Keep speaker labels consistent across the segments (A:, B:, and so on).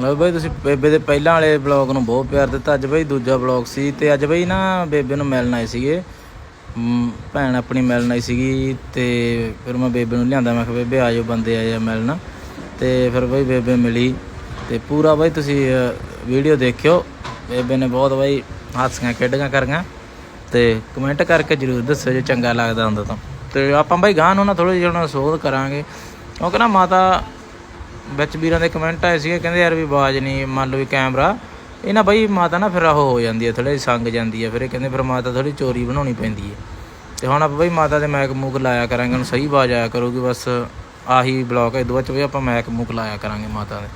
A: ਲਓ ਬਈ ਤੁਸੀਂ ਬੇਬੇ ਦੇ ਪਹਿਲਾਂ ਵਾਲੇ ਬਲੌਗ ਨੂੰ ਬਹੁਤ ਪਿਆਰ ਦਿੱਤਾ, ਅੱਜ ਬਈ ਦੂਜਾ ਬਲੌਗ ਸੀ ਤੇ ਅੱਜ ਬਈ ਨਾ ਬੇਬੇ ਨੂੰ ਮਿਲਣ ਆਏ ਸੀਗੇ। ਭੈਣ ਆਪਣੀ ਮਿਲਣ ਆਈ ਸੀਗੀ ਤੇ ਫਿਰ ਮੈਂ ਬੇਬੇ ਨੂੰ ਲਿਆਂਦਾ, ਮੈਂ ਕਿਹਾ ਬੇਬੇ ਆਜੋ ਬੰਦੇ ਆਏ ਆ ਮਿਲਣ। ਤੇ ਫਿਰ ਬਈ ਬੇਬੇ ਮਿਲੀ ਤੇ ਪੂਰਾ ਬਈ ਤੁਸੀਂ ਵੀਡੀਓ ਦੇਖਿਓ। ਬੇਬੇ ਨੇ ਬਹੁਤ ਬਈ ਹਾਸੀਆਂ ਖੇਡੀਆਂ ਕਰੀਆਂ ਤੇ ਕਮੈਂਟ ਕਰਕੇ ਜਰੂਰ ਦੱਸਿਓ ਜੇ ਚੰਗਾ ਲੱਗਦਾ ਹੁੰਦਾ ਤਾਂ। ਤੇ ਆਪਾਂ ਬਈ ਗਾਂ ਨੂੰ ਨਾ ਥੋੜੀ ਜਿਹੀ ਉਹਨਾਂ ਸੋਧ ਕਰਾਂਗੇ। ਕਿਉਂਕਿ ਨਾ ਮਾਤਾ ਵਿੱਚ ਵੀਰਾਂ ਦੇ ਕਮੈਂਟ ਆਏ ਸੀਗੇ, ਕਹਿੰਦੇ ਯਾਰ ਵੀ ਆਵਾਜ਼ ਨਹੀਂ, ਮੰਨ ਲਓ ਵੀ ਕੈਮਰਾ ਇਹ ਨਾ ਬਈ ਮਾਤਾ ਨਾ ਫਿਰ ਉਹ ਹੋ ਜਾਂਦੀ ਹੈ ਥੋੜੀ ਸੰਗ ਜਾਂਦੀ ਹੈ ਫਿਰ ਇਹ ਕਹਿੰਦੇ ਫਿਰ ਮਾਤਾ ਥੋੜੀ ਚੋਰੀ ਬਣਾਉਣੀ ਪੈਂਦੀ ਹੈ ਤੇ ਹੁਣ ਆਪਾਂ ਬਈ ਮਾਤਾ ਦੇ ਮੈਕ ਮੂਕ ਲਾਇਆ ਕਰਾਂਗੇ, ਉਹਨੂੰ ਸਹੀ ਆਵਾਜ਼ ਆਇਆ ਕਰੂਗੀ, ਬਸ ਆਹੀ ਬਲੌਕ ਹੈ ਦੋ ਚ ਵੀ ਆਪਾਂ ਮੈਕ ਮੂਕ ਲਾਇਆ ਕਰਾਂਗੇ ਮਾਤਾ ਦੇ।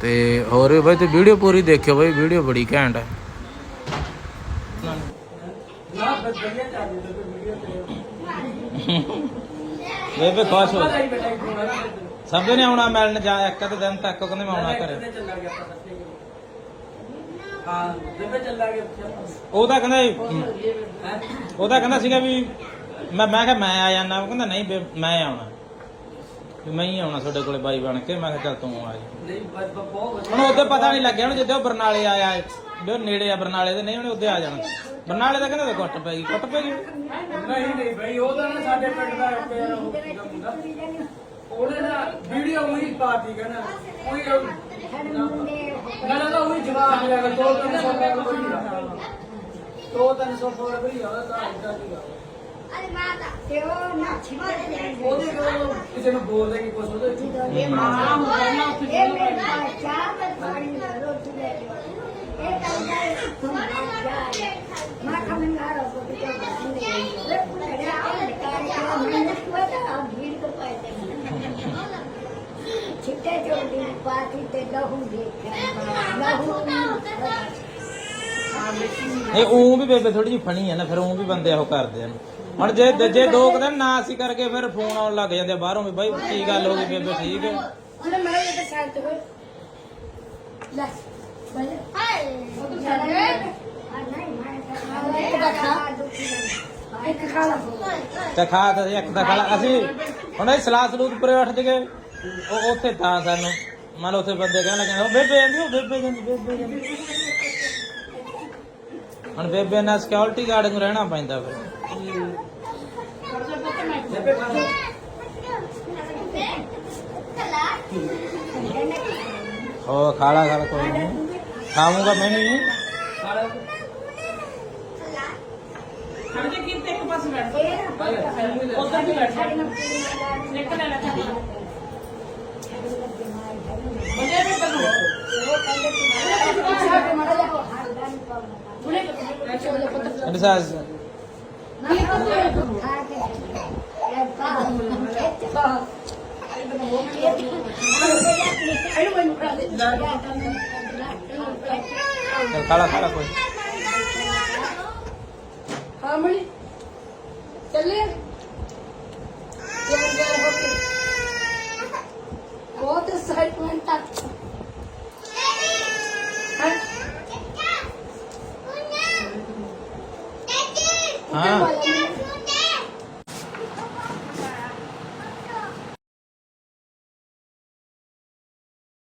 A: ਤੇ ਹੋਰ ਵੀ ਬਈ, ਤੇ ਵੀਡੀਓ ਪੂਰੀ ਦੇਖਿਓ ਬਈ ਵੀਡੀਓ ਬੜੀ ਘੈਂਟ ਹੈ ਬੇਬੇ ਖੁਸ਼ ਹੋ। ਸਭ ਨੇ ਆਉਣਾ ਮਿਲਣ ਜਾ ਇੱਕ ਅੱਧੇ ਦਿਨ ਤੱਕ ਕਹਿੰਦੇ ਮੈਂ ਆਉਣਾ ਘਰੇ।
B: ਹਾਂ। ਜਿੱਥੇ ਚੱਲਾਂਗੇ
A: ਉਹ ਤਾਂ ਕਹਿੰਦਾ ਉਹ ਤਾਂ ਕਹਿੰਦਾ ਸੀਗਾ ਵੀ ਮੈਂ ਮੈਂ ਕਿਹਾ ਮੈਂ ਆ ਜਾਣਾ ਉਹ ਕਹਿੰਦਾ ਨਹੀਂ ਮੈਂ ਆਉਣਾ। ਮੈਂ ਹੀ ਆਉਣਾ ਤੁਹਾਡੇ ਕੋਲੇ ਬਾਈ ਬਣ ਕੇ ਮੈਂ ਕਿਹਾ ਚੱਲ ਤੂੰ ਆ ਜਾ।
B: ਨਹੀਂ ਬਹੁਤ
A: ਹੁਣ ਉਹਦੇ ਪਤਾ ਨਹੀਂ ਲੱਗਿਆ ਹੁਣ ਜਦੋਂ ਬਰਨਾਲੇ ਆਇਆ ਵੀ ਉਹ ਨੇੜੇ ਆ ਬਰਨਾਲੇ ਦੇ ਨਹੀਂ ਉਹਨੇ ਉਹਦੇ ਆ ਜਾਣਾ। ਬਰਨਾਲੇ ਦਾ ਕਹਿੰਦਾ ਕੁੱਟ ਪੈ ਗਈ ਕੁੱਟ ਪੈ ਗਈ।
B: ਨਹੀਂ ਨਹੀਂ ਭਾਈ ਉਹ ਤਾਂ ਨਾ ਸਾਡੇ ਪਿੰਡ ਦਾ ਪਿਆਰਾ ਉਹ ਸੀਗਾ ਮੁੰਡਾ। ਉਹਨੇ ਨਾ ਵੀਡੀਓ ਉਹੀ ਪਾਤੀ ਕਹਿੰਦਾ ਉਹੀ ਨਾ ਨਾ ਉਹੀ ਜਵਾਬ ਲਿਆ ਦੋ ਤਿੰਨ ਸੌ ਰੁਪਏ ਕੋਈ ਆ ਦੋ ਤਿੰਨ ਸੌ ਰੁਪਏ ਕੋਈ ਆ ਤਾਂ ਇਦਾਂ ਦੀ ਗੱਲ ਉਹਦੇ ਕੋਲ ਕਿਸੇ ਨੂੰ ਬੋਲਦੇ ਕਿ ਕੁਛ ਉਹਦੇ
C: ਛਿੱਟੇ ਚੋਦੀ ਪਾਤੀ ਤੇ ਲਹੂ ਦੇਖਿਆ ਲਹੂ
A: ਇਹ ਉਹ ਵੀ ਬੇਬੇ ਥੋੜੀ ਜਿਹੀ ਫਣੀ ਹੈ ਨਾ ਫਿਰ ਉਹ ਵੀ ਬੰਦੇ ਉਹ ਕਰਦੇ ਆ। ਹੁਣ ਜੇ ਜੇ ਦੋ ਕੁ ਦਿਨ ਨਾ ਅਸੀਂ ਕਰਕੇ ਫਿਰ ਫੋਨ ਆਉਣ ਲੱਗ ਜਾਂਦੇ ਆ ਬਾਹਰੋਂ ਵੀ ਬਾਈ ਕੀ ਗੱਲ ਹੋ ਗਈ ਬੇਬੇ ਠੀਕ ਹੈ?
C: ਉਹਨੇ ਮੇਰਾ ਇਹ ਸਾਈਡ ਤੇ ਹੋਏ ਲੈ ਬਲੇ ਹਾਏ ਉਹ ਤਾਂ ਛੱਡ ਗਏ ਆ ਨਹੀਂ ਮੈਂ ਇੱਕ ਦਾ ਖਾ ਇੱਕ ਖਾ ਲਾ।
A: ਤੇ ਖਾ ਤਾਂ ਇੱਕ ਤਾਂ ਖਾਲਾ ਅਸੀਂ ਹੁਣ ਇਹ ਸਲਾਹ ਸਲੂਤ ਪਰੇ ਉੱਠ ਜਗੇ। ਉਹ ਉੱਥੇ ਤਾਂ ਸਾਨੂੰ ਮੰਨ ਲਓ ਉੱਥੇ ਬੰਦੇ ਕਹਿਣ ਲੱਗੇ ਉਹ ਬੇਬੇ ਜਾਂਦੀ ਉਹ ਬੇਬੇ ਜਾਂਦੀ ਬੇਬੇ ਜਾਂਦੀ ਹੁਣ ਬੇਬੇ ਨਾਲ ਸਿਕਿਉਰਿਟੀ ਗਾਰਡ ਨੂੰ ਰਹਿਣਾ ਪੈਂਦਾ ਫਿਰ। ਉਹ ਖਾਲਾ ਖਾਲਾ ਕੋਈ ਨਹੀਂ। ਖਾਊਂਗਾ ਮੈਂ ਨਹੀਂ ਇਹਦੇ ਸਾਸ ਚੱਲ ਖਾਲਾ ਖਾਲਾ ਕੋਈ
C: ਹਾਂ ਮਣੀ ਚੱਲੇ ਯਾਰ ਯਾਰ ਹੋ ਕੇ ਬਹੁਤ ਐਕਸਾਈਟਮੈਂਟ ਆ ਹਾਂ
A: ਹਾਂ